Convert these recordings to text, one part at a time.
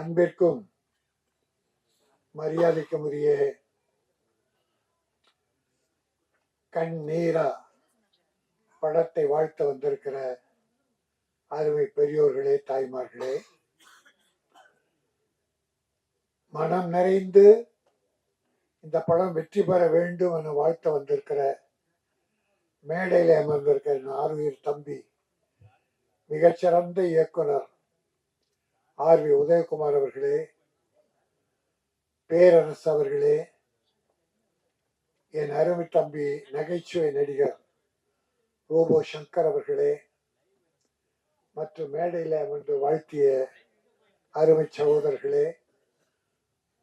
அன்பிற்கும் மரியாதைக்கும் உரிய கண்ணீரா படத்தை வாழ்த்த வந்திருக்கிற அருமை பெரியோர்களே தாய்மார்களே மனம் நிறைந்து இந்த படம் வெற்றி பெற வேண்டும் என வாழ்த்த வந்திருக்கிற மேடையில் அமர்ந்திருக்கிற என் ஆர்வீர் தம்பி மிகச்சிறந்த இயக்குனர் ஆர் வி உதயகுமார் அவர்களே பேரரசு அவர்களே என் அருமை தம்பி நகைச்சுவை நடிகர் ரோபோ சங்கர் அவர்களே மற்றும் மேடையில் அமர்ந்து வாழ்த்திய அருமை சகோதரர்களே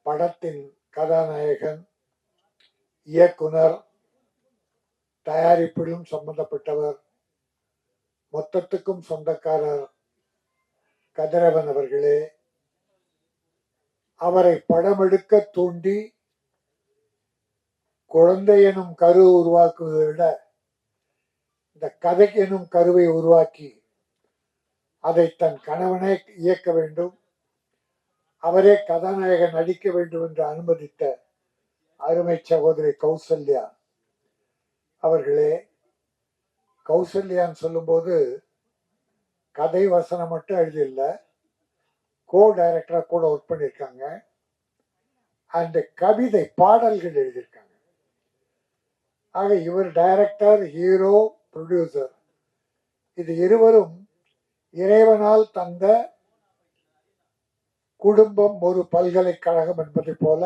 படத்தின் கதாநாயகன் இயக்குனர் தயாரிப்பிலும் சம்பந்தப்பட்டவர் மொத்தத்துக்கும் சொந்தக்காரர் கதிரவன் அவர்களே அவரை படமெடுக்க தூண்டி குழந்தை எனும் கரு உருவாக்குவதை விட இந்த கதை எனும் கருவை உருவாக்கி அதை தன் கணவனே இயக்க வேண்டும் அவரே கதாநாயகன் நடிக்க வேண்டும் என்று அனுமதித்த அருமை சகோதரி கௌசல்யா அவர்களே கௌசல்யான்னு சொல்லும்போது கதை வசனம் மட்டும் எழுதியில்ல கோ டைரக்டராக கூட ஒர்க் பண்ணியிருக்காங்க அண்டு கவிதை பாடல்கள் எழுதியிருக்காங்க ஆக இவர் டைரக்டர் ஹீரோ ப்ரொடியூசர் இது இருவரும் இறைவனால் தந்த குடும்பம் ஒரு பல்கலைக்கழகம் என்பதை போல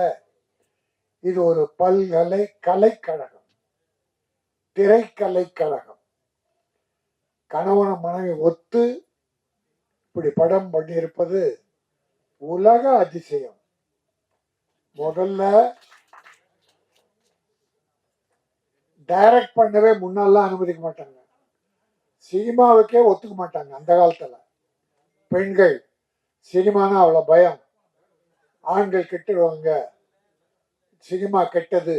இது ஒரு பல்கலை கலைக்கழகம். திரைக்கலைக்கழகம். கணவன மனைவி ஒத்து இப்படி படம் பண்ணியிருப்பது உலக அதிசயம். முதல்ல டைரக்ட் பண்ணவே முன்னெல்லாம் அனுமதிக்க மாட்டாங்க. சினிமாவுக்கே ஒத்துக்க மாட்டாங்க அந்த காலத்துல. பெண்கள் சினிமானா அவ்வளவு பயம். ஆண்கள் கெட்டுடுவாங்க சினிமா கெட்டது.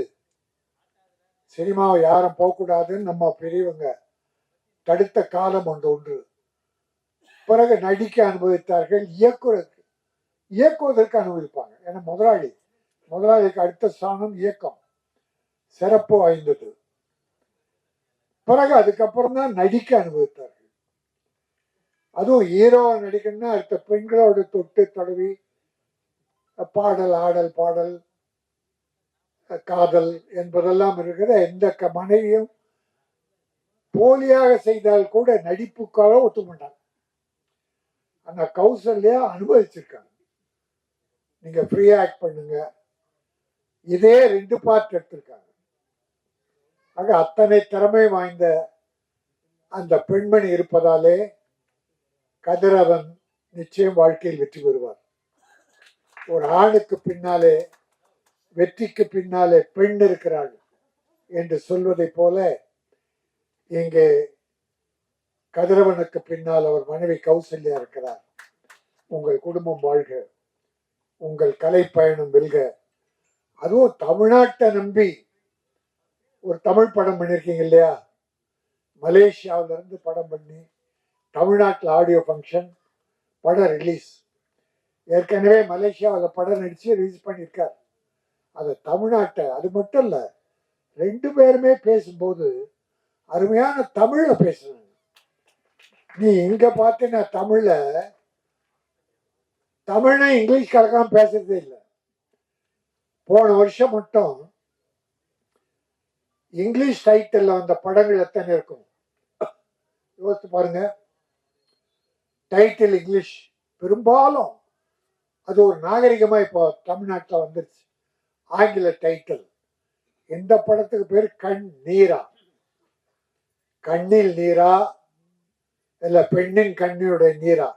சினிமாவை யாரும் போகக்கூடாதுன்னு நம்ம பெரியவங்க தடுத்த காலம் ஒன்று ஒன்று பிறகு நடிக்க அனுபவித்தார்கள் இயக்குவதற்கு இயக்குவதற்கு அனுமதிப்பாங்க ஏன்னா முதலாளி முதலாளிக்கு அடுத்த ஸ்தானம் இயக்கம். சிறப்பு வாய்ந்தது. பிறகு அதுக்கப்புறம் தான் நடிக்க அனுபவித்தார்கள். அதுவும் ஹீரோவா நடிக்கணும்னா அடுத்த பெண்களோட தொட்டு தடவி பாடல் ஆடல் பாடல் காதல் என்பதெல்லாம் இருக்கிற எந்த க- மனைவியும் போலியாக செய்தால் கூட நடிப்புக்காக ஒத்துக்கொண்டாங்க அந்த கௌசல்யா அனுபவிச்சிருக்காங்க. நீங்க ஃப்ரீயா ஆக்ட் பண்ணுங்க. இதே ரெண்டு பார்ட் எடுத்திருக்காங்க. ஆக அத்தனை திறமை வாய்ந்த அந்த பெண்மணி இருப்பதாலே கதிரவன் நிச்சயம் வாழ்க்கையில் வெற்றி பெறுவார். ஒரு ஆணுக்கு பின்னாலே வெற்றிக்கு பின்னாலே பெண் இருக்கிறாள் என்று சொல்வதைப் போல இங்கே கதிரவனுக்கு பின்னால் அவர் மனைவி கௌசல்யா இருக்கிறார். உங்கள் குடும்பம் வாழ்க. உங்கள் கலை பயணம் வெல்க. அதுவும் தமிழ்நாட்டை நம்பி ஒரு தமிழ் படம் பண்ணியிருக்கீங்க இல்லையா? மலேசியாவில இருந்து படம் பண்ணி தமிழ்நாட்டில் ஆடியோ ஃபங்க்ஷன் படம் ரிலீஸ் ஏற்கனவே மலேசியாவில் படம் நடிச்சு ரிலீஸ் பண்ணியிருக்கார். அது தமிழ்நாட்டை அது மட்டும் இல்லை ரெண்டு பேருமே பேசும்போது அருமையான தமிழில் பேசுறாங்க நீ இங்க பார்த்தீங்கன்னா தமிழ்ல தமிழை இங்கிலீஷ் கலக்காம பேசுறதே இல்லை. போன வருஷம் மட்டும் இங்கிலீஷ் டைட்டில் வந்த படங்கள் எத்தனை இருக்கும்? யோசித்து பாருங்க. Title English. பெரும்பாலும் அது ஒரு நாகரிகமாக இப்போ தமிழ்நாட்டில் வந்துருச்சு. ஆங்கில டைட்டில் இந்த படத்துக்கு பேர்? கண் நீரா. கண்ணில் நீரா இல்ல பெண்ணின் கண்ணியுடைய நீரா?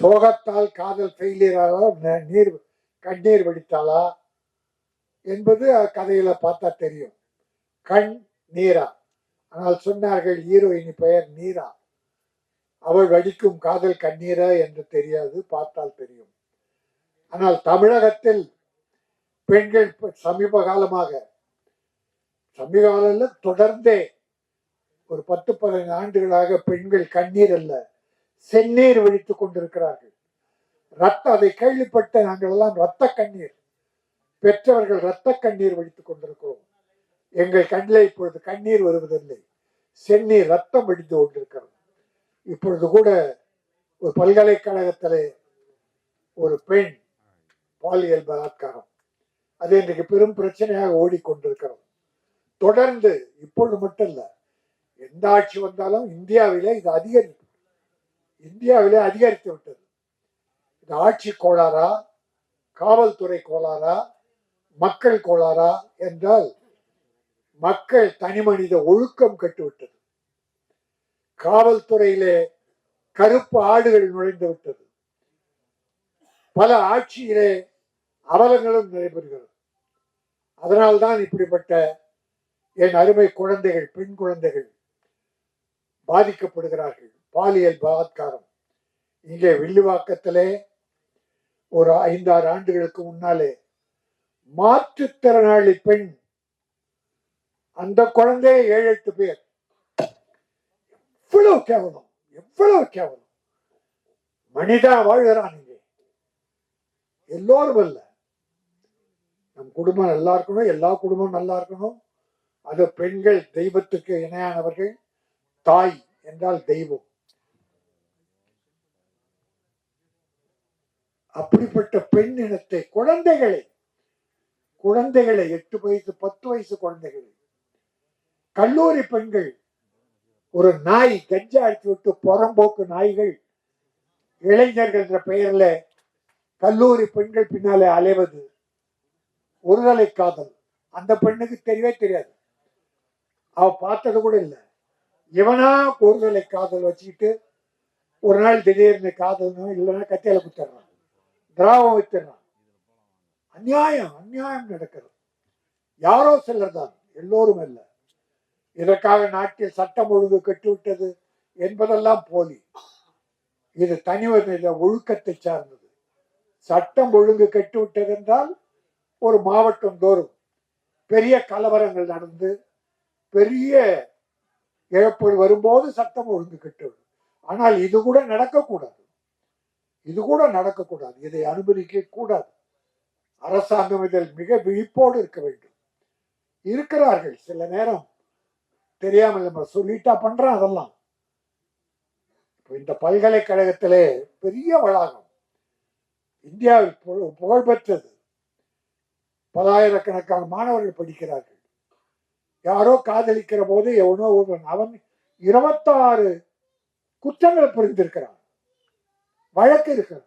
சோகத்தால் காதல் ஃபெயிலியராக நீர் கண்ணீர் வடித்தாளா? என்பது கதையில பார்த்தா தெரியும். கண் நீரா. ஆனால் சொன்னார்கள் ஹீரோயினி பெயர் நீரா. அவள் வடிக்கும் காதல் கண்ணீரா என்று தெரியாது பார்த்தால் தெரியும். ஆனால் தமிழகத்தில் பெண்கள் சமீப காலமாக சமீப காலம் தொடர்ந்தே ஒரு பத்து பதினைந்து ஆண்டுகளாக பெண்கள் கண்ணீர் அல்ல செந்நீர் வழித்துக் கொண்டிருக்கிறார்கள். ரத்த அதை கேள்விப்பட்ட நாங்கள் எல்லாம் ரத்த கண்ணீர். பெற்றவர்கள் ரத்த கண்ணீர் வடித்துக் கொண்டிருக்கிறோம். எங்கள் கண்ணில் இப்பொழுது கண்ணீர் வருவதில்லை செந்நீர் ரத்தம் வடிந்து கொண்டிருக்கிறது. இப்பொழுது கூட ஒரு பல்கலைக்கழகத்திலே ஒரு பெண் பாலியல் பலாத்காரம். அது இன்றைக்கு பெரும் பிரச்சனையாக ஓடிக்கொண்டிருக்கிறது. தொடர்ந்து இப்பொழுது மட்டும் இல்லை எந்த ஆட்சி வந்தாலும் இந்தியாவிலே இது அதிகரிக்கும் இந்தியாவிலே அதிகரித்து விட்டது. இது ஆட்சி கோளாறா காவல்துறை கோளாறா மக்கள் கோளாறா என்றால் மக்கள் தனி மனித ஒழுக்கம் கட்டுவிட்டது. காவல்துறையிலே கருப்பு ஆடுகள் நுழைந்து விட்டது. பல ஆட்சியிலே அவலங்களும் நடைபெறுகிறது. அதனால்தான் இப்படிப்பட்ட என் அருமை குழந்தைகள் பெண் குழந்தைகள் பாதிக்கப்படுகிறார்கள். பாலியல் பலாத்காரம். இங்கே வில்லுவாக்கத்திலே ஒரு ஐந்தாறு ஆண்டுகளுக்கு முன்னாலே மாற்றுத்திறனாளி பெண் அந்த குழந்தைய ஏழு எட்டு பேர். எவ்வளவு கேவலம் எவ்வளவு கேவலம். மனிதா வாழ்கிறான் இங்கே. எல்லோரும் அல்ல. நம் குடும்பம் நல்லா இருக்கணும் எல்லா குடும்பமும் நல்லா இருக்கணும். அது பெண்கள் தெய்வத்துக்கு இணையானவர்கள். தாய் என்றால் தெய்வம். அப்படிப்பட்ட பெண் இனத்தை குழந்தைகளை குழந்தைகளை எட்டு வயசு பத்து வயசு குழந்தைகளை கல்லூரி பெண்கள் ஒரு நாய் கஞ்சா அடித்து விட்டு புறம்போக்கு நாய்கள் இளைஞர்கள் என்ற பெயர்ல கல்லூரி பெண்கள் பின்னாலே அலைவது ஒருதலை காதல். அந்த பெண்ணுக்கு தெரியவே தெரியாது. அவ பார்த்தது கூட இல்லை. இவனா ஒருதலை காதல் வச்சுக்கிட்டு ஒரு நாள் திடீர்னு காதல்னா இல்லைன்னா கத்தியால குத்துறான் திராவம் வித்துறான் அநியாயம் அநியாயம் நடக்கிறது. யாரோ சிலர் தான் எல்லோரும் அல்ல. இதற்காக நாட்டில் சட்டம் ஒழுங்கு கட்டுவிட்டது என்பதெல்லாம் போலி. இது தனிமனித ஒழுக்கத்தை சார்ந்தது. சட்டம் ஒழுங்கு கட்டுவிட்டது என்றால் ஒரு மாவட்டம் தோறும் பெரிய கலவரங்கள் நடந்து பெரிய இழப்புகள் வரும்போது சட்டம் ஒழுங்கு கெட்டுவிடும். ஆனால் இது கூட நடக்கக்கூடாது. இது கூட நடக்கக்கூடாது. இதை அனுமதிக்க கூடாது. அரசாங்கம் இதில் மிக விழிப்போடு இருக்க வேண்டும். இருக்கிறார்கள். சில நேரம் தெரியாமல் நம்ம சொல்லிட்டா பண்றோம் அதெல்லாம். இப்போ இந்த பல்கலைக்கழகத்திலே பெரிய வளாகம். இந்தியாவில் புகழ்பெற்றது பலாயிரக்கணக்கான மாணவர்கள் படிக்கிறார்கள். யாரோ காதலிக்கிற போது எவனோ ஒருவன் அவன் இருபத்தாறு குற்றங்களை புரிந்திருக்கிறான். வழக்கு இருக்கிறது.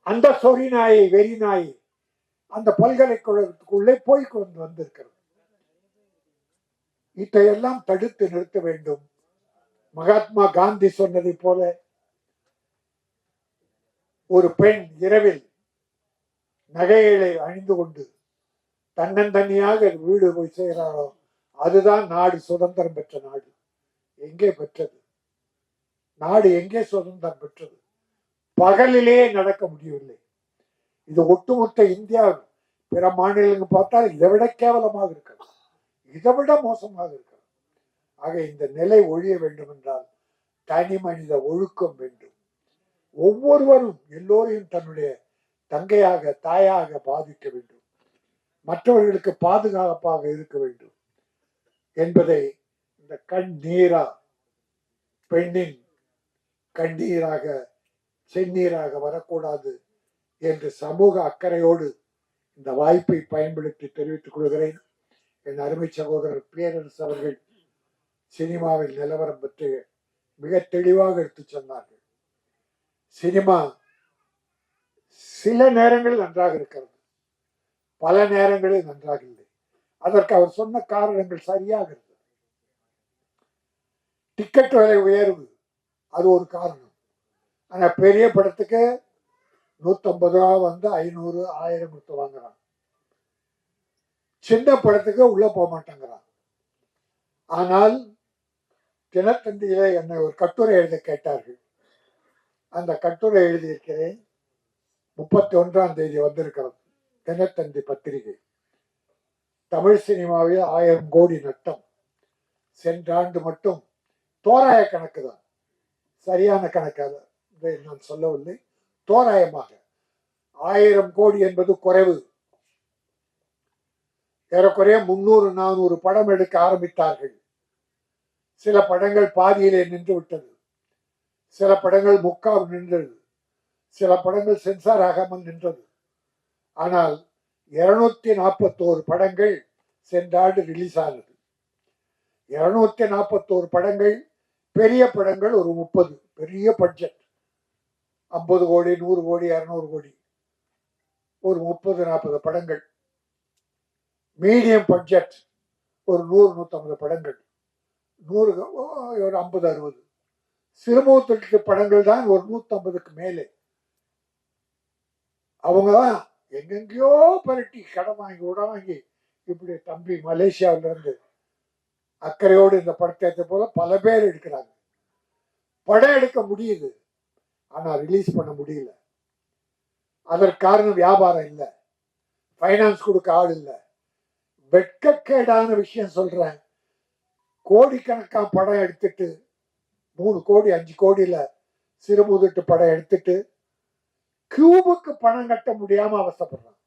அந்த சொறி நாயை வெறி நாயை அந்த பல்கலைக்கழகத்துக்குள்ளே போய் கொண்டு வந்திருக்கிறது. இதையெல்லாம் தடுத்து நிறுத்த வேண்டும். மகாத்மா காந்தி சொன்னதை போல ஒரு பெண் இரவில் நகைகளை அணிந்து கொண்டு தன்னந்தனியாக வீடு போய் செய்கிறாரோ அதுதான் நாடு சுதந்திரம் பெற்ற நாடு. எங்கே பெற்றது? நாடு எங்கே சுதந்திரம் பெற்றது? பகலிலே நடக்க முடியவில்லை. இது ஒட்டுமொத்த இந்தியா பிற மாநிலங்கள் பார்த்தால் இதை விட கேவலமாக இருக்கிறது. இதை விட மோசமாக இருக்கிறது. ஆக இந்த நிலை ஒழிய வேண்டும் என்றால் தனி மனித ஒழுக்கம் வேண்டும். ஒவ்வொருவரும் எல்லோரையும் தன்னுடைய தங்கையாக தாயாக பாதிக்க வேண்டும். மற்றவர்களுக்கு பாதுகாப்பாக இருக்க வேண்டும் என்பதை இந்த கண் நீரா பெண்ணின் கண்ணீராக செந்நீராக வரக்கூடாது என்று சமூக அக்கறையோடு இந்த வாய்ப்பை பயன்படுத்தி தெரிவித்துக் கொள்கிறேன். என் அருமை சகோதரர் பேரரசு அவர்கள் சினிமாவில் நிலவரம் பற்றி மிக தெளிவாக எடுத்துச் சொன்னார்கள். சினிமா சில நேரங்களில் நன்றாக இருக்கிறது. பல நேரங்களில் நன்றாக இல்லை அதற்கு அவர் சொன்ன காரணங்கள் சரியாக இருந்தது. டிக்கெட் விலை உயர்வு அது ஒரு காரணம். ஆனால் பெரிய படத்துக்கு நூற்றம்பது ரூபா வந்து ஐநூறு ஆயிரம் கொடுத்து வாங்குறான். சின்ன படத்துக்கு உள்ளே போக மாட்டேங்கிறான். ஆனால் தினத்தந்தியில் என்னை ஒரு கட்டுரை எழுத கேட்டார்கள். அந்த கட்டுரை எழுதியிருக்கிறேன். முப்பத்தி ஒன்றாம் தேதி வந்திருக்கிறது. தினத்தந்தி பத்திரிகை. தமிழ் சினிமாவில் ஆயிரம் கோடி நட்டம். சென்ற ஆண்டு மட்டும் தோராய கணக்கு தான். சரியான கணக்காக நான் சொல்லவில்லை. தோராயமாக. ஆயிரம் கோடி என்பது குறைவு. ஏறக்குறைய முன்னூறு நானூறு படம் எடுக்க ஆரம்பித்தார்கள். சில படங்கள் பாதியிலே நின்று விட்டது. சில படங்கள் முக்கால் நின்றது. சில படங்கள் சென்சார் ஆகாமல் நின்றது. ஆனால் இருநூத்தி நாற்பத்தோரு படங்கள் சென்ற ஆண்டு ரிலீஸ் ஆனது. இருநூத்தி நாற்பத்தோரு படங்கள் பெரிய படங்கள் ஒரு முப்பது பெரிய பட்ஜெட் ஐம்பது கோடி நூறு கோடி இரநூறு கோடி. ஒரு முப்பது நாற்பது படங்கள். மீடியம் பட்ஜெட் ஒரு நூறு நூற்றம்பது படங்கள். நூறு ஓ, ஒரு ஐம்பது அறுபது. சிறுமுகத்திற்கு படங்கள் தான் ஒரு நூற்றம்பதுக்கு மேலே. அவங்க தான் எங்கெங்கேயோ பரட்டி கடன் வாங்கி உட வாங்கி இப்படி தம்பி மலேசியாவில இருந்து அக்கறையோடு இந்த படத்தை எடுத்த போல பல பேர் எடுக்கிறாங்க. படம் எடுக்க முடியுது ஆனா ரிலீஸ் பண்ண முடியல. அதற்கு காரணம் வியாபாரம் இல்லை. ஃபைனான்ஸ் கொடுக்க ஆள் இல்லை. வெட்கக்கேடான விஷயம் சொல்றேன். கோடிக்கணக்காக படம் எடுத்துட்டு மூணு கோடி அஞ்சு கோடியில சிறுமுதுட்டு படம் எடுத்துட்டு கியூபுக்கு பணம் கட்ட முடியாம அவசப்படுறான்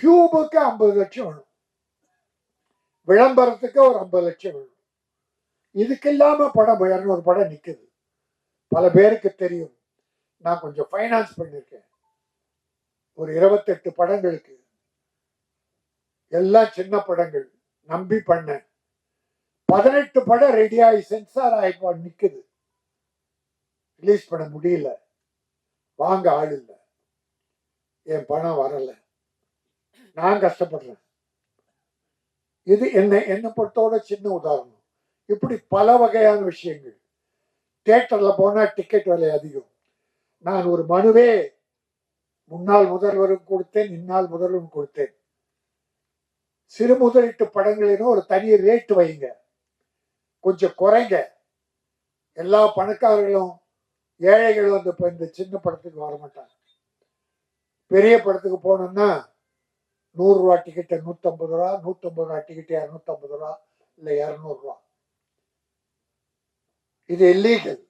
கியூபுக்கு ஐம்பது லட்சம் வேணும். விளம்பரத்துக்கு ஒரு ஐம்பது லட்சம் வேணும். இதுக்கு இல்லாம படம் இரநூறு படம் நிக்குது. பல பேருக்கு தெரியும். நான் கொஞ்சம் ஃபைனான்ஸ் பண்ணியிருக்கேன் ஒரு இருபத்தெட்டு படங்களுக்கு. எல்லாம் சின்ன படங்கள். நம்பி பண்ணேன். பதினெட்டு படம் ரெடி ஆகி சென்சார் ஆகி நிற்குது ரிலீஸ் பண்ண முடியல. வாங்க ஆள் இல்லை. என் பணம் வரலை. நான் கஷ்டப்படுறேன். இது என்ன என்னை பொறுத்தோட சின்ன உதாரணம். இப்படி பல வகையான விஷயங்கள். தேட்டரில் போனால் டிக்கெட் விலை அதிகம். நான் ஒரு மனுவே முன்னாள் முதல்வரும் கொடுத்தேன் இந்நாள் முதல்வரும் கொடுத்தேன். சிறு முதலீட்டு படங்களினும் ஒரு தனி ரேட்டு வைங்க. கொஞ்சம் குறைங்க. எல்லா பணக்காரர்களும் ஏழைகள் அந்த இப்போ இந்த சின்ன படத்துக்கு வர மாட்டாங்க. பெரிய படத்துக்கு போனோம்னா நூறுரூவா டிக்கெட்டை நூற்றம்பது ரூபா நூற்றம்பது ரூபா டிக்கெட்டு இரநூத்தம்பது ரூபா இல்லை இரநூறுவா இது இல்லீகல்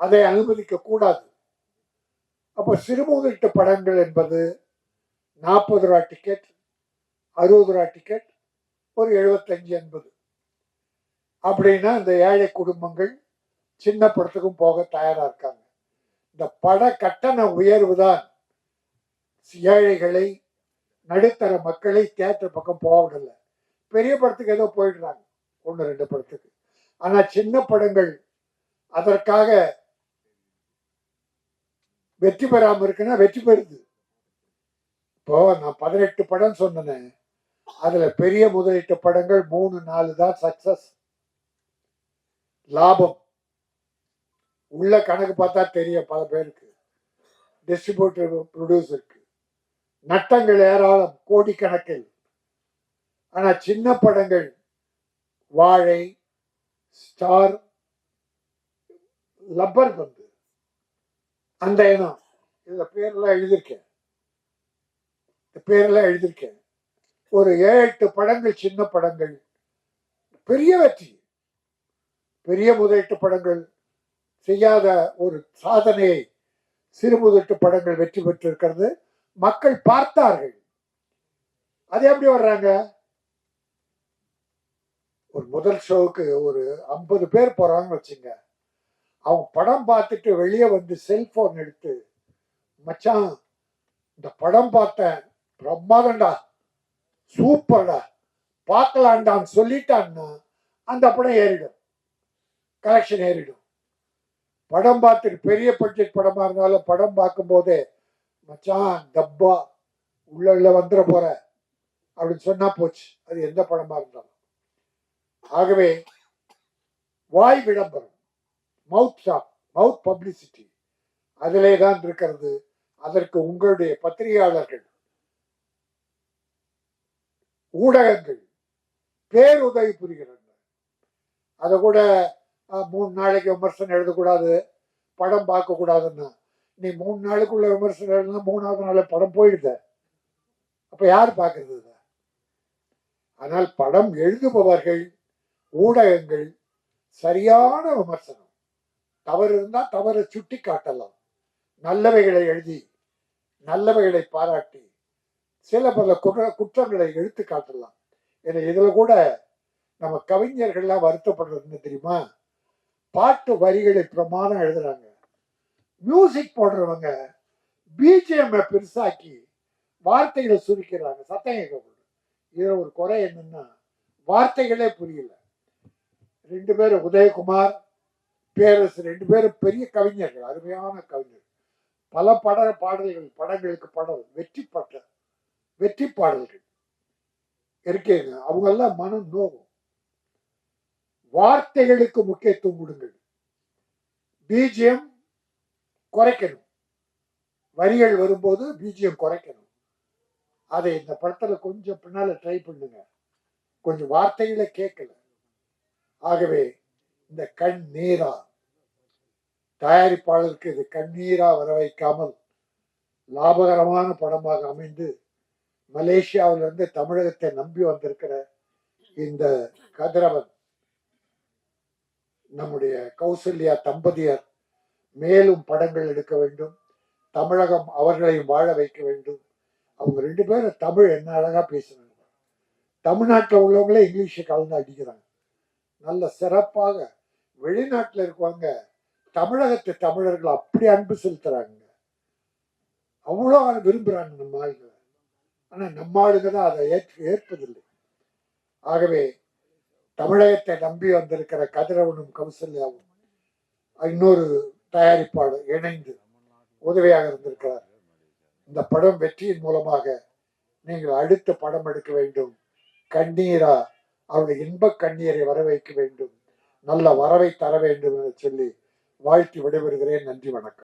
அதை அனுமதிக்க கூடாது. அப்போ சிறுமுகிட்டு படங்கள் என்பது நாற்பது ரூபா டிக்கெட் அறுபது ரூபா டிக்கெட் ஒரு எழுபத்தஞ்சு எண்பது. அப்படின்னா இந்த ஏழை குடும்பங்கள் சின்ன படத்துக்கும் போக தயாரா இருக்காங்க. இந்த பட கட்டண உயர்வு தான் ஏழைகளை நடுத்தர மக்களை தேட்டர் பக்கம் போவதில்லை. பெரிய படத்துக்கு ஏதோ போயிடுறாங்க. ஒன்று ரெண்டு படத்துக்கு. ஆனா சின்ன படங்கள் அதற்காக வெற்றி பெறாம இருக்குன்னா வெற்றி பெறுது. இப்போ நான் பதினெட்டு படம் சொன்னேன். அதுல பெரிய முதலீட்டு படங்கள் மூணு நாலு தான் சக்சஸ் லாபம். உள்ள கணக்கு பார்த்தா தெரியும் பல பேருக்கு. டிஸ்ட்ரிபியூட்டர் ப்ரொடியூசருக்கு நட்டங்கள் ஏராளம் கோடிக்கணக்கில். ஆனால் சின்ன படங்கள் வாழை ஸ்டார் லப்பர் பந்து. அந்த இனம். இதுல பேரெல்லாம் எழுதியிருக்கேன் இந்த பேரெல்லாம் எழுதியிருக்கேன் ஒரு ஏழு எட்டு படங்கள் சின்ன படங்கள். பெரிய வெற்றி. பெரிய முதலீட்டு படங்கள் செய்யாத ஒரு சாதனையை சிறுமுதட்டு படங்கள் வெற்றி பெற்றிருக்கிறது. மக்கள் பார்த்தார்கள். அது எப்படி வர்றாங்க? ஒரு முதல் ஷோவுக்கு ஒரு ஐம்பது பேர் போறாங்கன்னு வச்சுங்க. அவங்க படம் பார்த்துட்டு வெளியே வந்து செல்போன் எடுத்து மச்சான் இந்த படம் பார்த்தேன் பிரம்மாதண்டா சூப்பர்டா பார்க்கலான்டான்னு சொல்லிட்டான்னா அந்த படம் ஏறிடும். கலெக்ஷன் ஏறிடும். படம் பார்த்து பெரிய பட்ஜெட் படமா இருந்தாலும் படம் பார்க்கும் போதே மச்சான் டப்பா உள்ள உள்ள வந்துட போற அப்படின்னு சொன்னா போச்சு. அது எந்த படமா இருந்தாலும். ஆகவே வாய் விளம்பரம் மவுத் ஷாப் மவுத் பப்ளிசிட்டி அதிலே தான் இருக்கிறது. அதற்கு உங்களுடைய பத்திரிகையாளர்கள் ஊடகங்கள் பேருதவி புரிகிறாங்க அதை கூட மூணு நாளைக்கு விமர்சனம் எழுதக்கூடாது படம் பார்க்கக்கூடாதுன்னா. நீ மூணு நாளுக்குள்ள விமர்சனம் எழுதுனா மூணாவது நாள் படம் போயிடுத. அப்ப யார் பார்க்கறது ஆனால் படம் எழுதுபவர்கள் ஊடகங்கள் சரியான விமர்சனம். தவறு இருந்தால் தவறை சுட்டி காட்டலாம். நல்லவைகளை எழுதி நல்லவைகளை பாராட்டி சில பல குற்ற- குற்றங்களை எடுத்து காட்டலாம். ஏன்னா இதில் கூட நம்ம கவிஞர்கள்லாம் வருத்தப்படுறது என்ன தெரியுமா? பாட்டு வரிகளை பிரமாணம் எழுதுறாங்க. மியூசிக் போடுறவங்க பிஜிஎம் பெருசாக்கி வார்த்தைகளை சுருக்கிறாங்க. சத்தம் கேட்கப்படுது இதில் ஒரு குறை என்னன்னா வார்த்தைகளே புரியல. ரெண்டு பேரும் உதயகுமார் பேரரசு ரெண்டு பேரும் பெரிய கவிஞர்கள் அருமையான கவிஞர்கள். பல பட பாடல்கள் படங்களுக்கு படம் வெற்றி பட்ட வெற்றி பாடல்கள். இருக்கேங்க அவங்கெல்லாம் மனம் நோகும். வார்த்தைகளுக்கு முக்கியத்துவம் கொடுங்கள். பிஜிஎம் குறைக்கணும். வரிகள் வரும்போது பிஜிஎம் குறைக்கணும். அதை இந்த படத்துல கொஞ்சம் பின்னால ட்ரை பண்ணுங்க. கொஞ்சம் வார்த்தைகளை கேட்கல. ஆகவே இந்த கண் நீரா தயாரிப்பாளருக்கு இது கண்ணீரா வர வைக்காமல் லாபகரமான படமாக அமைந்து மலேசியாவிலிருந்து தமிழகத்தை நம்பி வந்திருக்கிற இந்த கதிரவன் நம்முடைய கௌசல்யா தம்பதியர் மேலும் படங்கள் எடுக்க வேண்டும். தமிழகம் அவர்களையும் வாழ வைக்க வேண்டும். அவங்க ரெண்டு பேரும் தமிழ் என்ன அழகா பேசுறாங்க. தமிழ்நாட்டில் உள்ளவங்களே இங்கிலீஷை கலந்து அடிக்கிறாங்க. நல்ல சிறப்பாக வெளிநாட்டில் இருக்கவங்க தமிழகத்து தமிழர்கள் அப்படி அன்பு செலுத்துறாங்க. அவ்வளோ விரும்புகிறாங்க நம்ம ஆளுங்க. ஆனால் நம்ம ஆளுங்க தான் அதை ஏற்று ஏற்பதில்லை. ஆகவே தமிழகத்தை நம்பி வந்திருக்கிற கதிரவனும் கௌசல்யாவும் இன்னொரு தயாரிப்பாளர் இணைந்து உதவியாக இருந்திருக்கிறார். இந்த படம் வெற்றியின் மூலமாக நீங்கள் அடுத்த படம் எடுக்க வேண்டும். கண்ணீரா அவருடைய இன்ப கண்ணீரை வர வைக்க வேண்டும். நல்ல வரவை தர வேண்டும் என சொல்லி வாழ்த்தி விடைபெறுகிறேன். நன்றி வணக்கம்.